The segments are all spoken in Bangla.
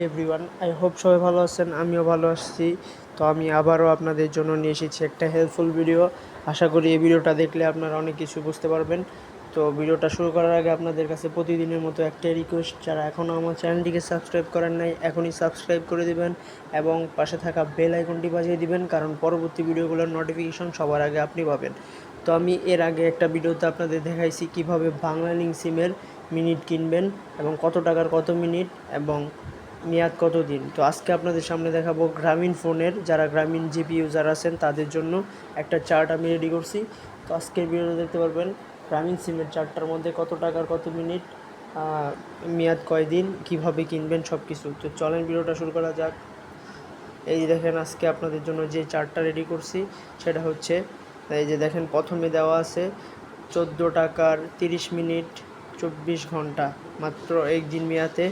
এভরিওয়ান, আই হোপ সবাই ভালো আছেন, আমিও ভালো আছি। তো আমি আবারও আপনাদের জন্য নিয়ে এসেছি একটা হেল্পফুল ভিডিও আশা করি এই ভিডিওটা দেখলে আপনারা অনেক কিছু বুঝতে পারবেন। তো ভিডিওটা শুরু করার আগে আপনাদের কাছে প্রতিদিনের মতো একটাই রিকোয়েস্ট যারা এখনও আমার চ্যানেলটিকে সাবস্ক্রাইব করেন নাই, এখনই সাবস্ক্রাইব করে দিবেন এবং পাশে থাকা বেল আইকনটি বাজিয়ে দিবেন, কারণ পরবর্তী ভিডিওগুলোর নোটিফিকেশন সবার আগে আপনি পাবেন। তো আমি এর আগে একটা ভিডিওতে আপনাদের দেখাইছি কীভাবে বাংলা লিঙ্ক সিমের মিনিট কিনবেন এবং কত টাকার কত মিনিট এবং মেয়াদ কত দিন তো আজকে আপনাদের সামনে দেখাবো গ্রামীণ ফোনের, যারা গ্রামীণ জিপি ইউজার আছেন, তাদের জন্য একটা চার্ট আমি রেডি করছি। তো আজকের ভিডিওতে দেখতে পারবেন গ্রামীণ সিমের চার্টটার মধ্যে কত টাকার কত মিনিট মেয়াদ কয় দিন, কীভাবে কিনবেন সব কিছু তো চলেন ভিডিওটা শুরু করা যাক। এই যে দেখেন আজকে আপনাদের জন্য যে চার্টটা রেডি করছি, সেটা হচ্ছে, এই যে দেখেন প্রথমে দেওয়া আছে চোদ্দ টাকার তিরিশ মিনিট চব্বিশ ঘণ্টা, মাত্র একদিন মেয়াদে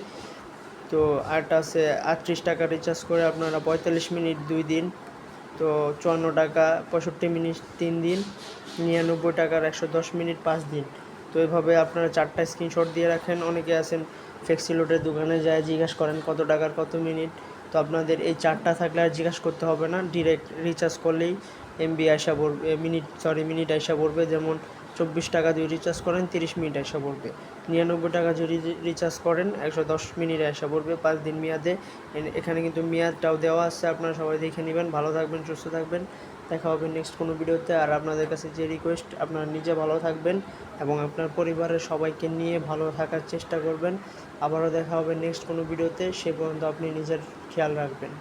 তো আরটা আছে, আটত্রিশ টাকা রিচার্জ করে আপনারা পঁয়তাল্লিশ মিনিট দুই দিন, তো চুয়ান্ন টাকা, পঁয়ষট্টি মিনিট তিন দিন, নিরানব্বই টাকার একশো দশ মিনিট পাঁচ দিন। তো এভাবে আপনারা চারটা স্ক্রিনশট দিয়ে রাখেন। অনেকে আছেন ফ্লেক্সিলোডের দোকানে যায়, জিজ্ঞাসা করেন কত টাকার কত মিনিট। তো আপনাদের এই চারটা থাকলে আর জিজ্ঞাসা করতে হবে না ডিরেক্ট রিচার্জ করলেই এমবি আইসা পড়বে, মিনিট সরি মিনিট আইসা পড়বে। যেমন চব্বিশ টাকা দিয়ে রিচার্জ করেন, তিরিশ মিনিট আইসা পড়বে। নিরানব্বই টাকা যদি রিচার্জ করেন, একশো দশ মিনিট আইসা পড়বে, পাঁচ দিন মেয়াদে। এখানে কিন্তু মেয়াদটাও দেওয়া আছে, আপনারা সবাই দেখে নেবেন। ভালো থাকবেন, সুস্থ থাকবেন। দেখা হবে নেক্সট কোনো ভিডিওতে। আর আপনাদের কাছে যে রিকোয়েস্ট আপনারা নিজে ভালো থাকবেন এবং আপনার পরিবারের সবাইকে নিয়ে ভালো থাকার চেষ্টা করবেন। আবারও দেখা হবে নেক্সট কোনো ভিডিওতে। সে পর্যন্ত আপনি নিজের খেয়াল রাখবেন।